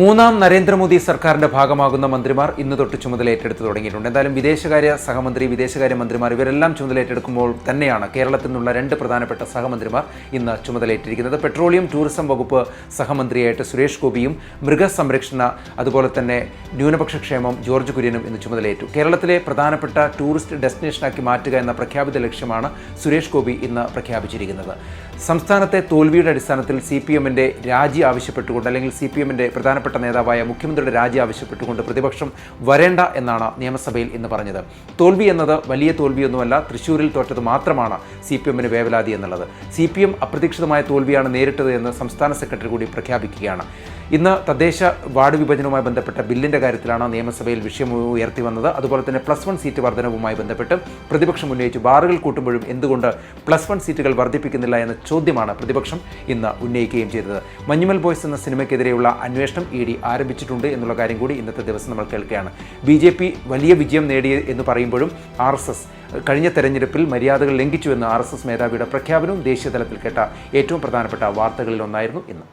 മൂന്നാം നരേന്ദ്രമോദി സർക്കാരിന്റെ ഭാഗമാകുന്ന മന്ത്രിമാർ ഇന്ന് തൊട്ട് ചുമതല ഏറ്റെടുത്ത് തുടങ്ങിയിട്ടുണ്ട്. എന്തായാലും വിദേശകാര്യ സഹമന്ത്രി വിദേശകാര്യ മന്ത്രിമാർ ഇവരെല്ലാം ചുമതല ഏറ്റെടുക്കുമ്പോൾ തന്നെയാണ് കേരളത്തിൽ നിന്നുള്ള രണ്ട് പ്രധാനപ്പെട്ട സഹമന്ത്രിമാർ ഇന്ന് ചുമതലയേറ്റിരിക്കുന്നത് പെട്രോളിയം ടൂറിസം വകുപ്പ് സഹമന്ത്രിയായിട്ട് സുരേഷ് ഗോപിയും മൃഗസംരക്ഷണ അതുപോലെ തന്നെ ന്യൂനപക്ഷ ക്ഷേമം ജോർജ് കുര്യനും ഇന്ന് ചുമതലയേറ്റു കേരളത്തിലെ പ്രധാനപ്പെട്ട ടൂറിസ്റ്റ് ഡെസ്റ്റിനേഷനാക്കി മാറ്റുക എന്ന പ്രഖ്യാപിത ലക്ഷ്യമാണ് സുരേഷ് ഗോപി ഇന്ന് പ്രഖ്യാപിച്ചിരിക്കുന്നത്. സംസ്ഥാനത്തെ തോൽവിയുടെ അടിസ്ഥാനത്തിൽ സി പി എമ്മിന്റെ രാജി ആവശ്യപ്പെട്ടുകൊണ്ട് അല്ലെങ്കിൽ സി പി എമ്മിന്റെ പ്രധാനപ്പെട്ട നേതാവായ മുഖ്യമന്ത്രിയുടെ രാജി ആവശ്യപ്പെട്ടുകൊണ്ട് പ്രതിപക്ഷം വരേണ്ട എന്നാണ് നിയമസഭയിൽ ഇന്ന് പറഞ്ഞത്. തോൽവി എന്നത് വലിയ തോൽവിയൊന്നുമല്ല തൃശൂരിൽ തോറ്റത് മാത്രമാണ് സി പി എമ്മിന് വേവലാതി എന്നുള്ളത്. സി പി എം അപ്രതീക്ഷിതമായ തോൽവിയാണ് നേരിട്ടത് എന്ന് സംസ്ഥാന സെക്രട്ടറി കൂടി പ്രഖ്യാപിക്കുകയാണ്. ഇന്ന് തദ്ദേശ വാർഡ് വിഭജനവുമായി ബന്ധപ്പെട്ട ബില്ലിന്റെ കാര്യത്തിലാണ് നിയമസഭയിൽ വിഷയം ഉയർത്തി വന്നത്. അതുപോലെ തന്നെ പ്ലസ് വൺ സീറ്റ് വർധനവുമായി ബന്ധപ്പെട്ട് പ്രതിപക്ഷം ഉന്നയിച്ചു. ബാറുകൾ കൂട്ടുമ്പോഴും എന്തുകൊണ്ട് പ്ലസ് വൺ സീറ്റുകൾ വർദ്ധിപ്പിക്കുന്നില്ല എന്ന ചോദ്യമാണ് പ്രതിപക്ഷം ഇന്ന് ഉന്നയിക്കുകയും ചെയ്തത്. മഞ്ഞുമൽ ബോയ്സ് എന്ന സിനിമയ്ക്കെതിരെയുള്ള അന്വേഷണം ഇ ഡി ആരംഭിച്ചിട്ടുണ്ട് എന്നുള്ള കാര്യം കൂടി ഇന്നത്തെ ദിവസം നമ്മൾ കേൾക്കുകയാണ്. ബി ജെ പി വലിയ വിജയം നേടി എന്ന് പറയുമ്പോഴും ആർ എസ് എസ് കഴിഞ്ഞ തെരഞ്ഞെടുപ്പിൽ മര്യാദകൾ ലംഘിച്ചുവെന്ന് ആർ എസ് എസ് മേധാവിയുടെ പ്രഖ്യാപനവും ദേശീയ തലത്തിൽ കേട്ട ഏറ്റവും പ്രധാനപ്പെട്ട വാർത്തകളിലൊന്നായിരുന്നു ഇന്ന്.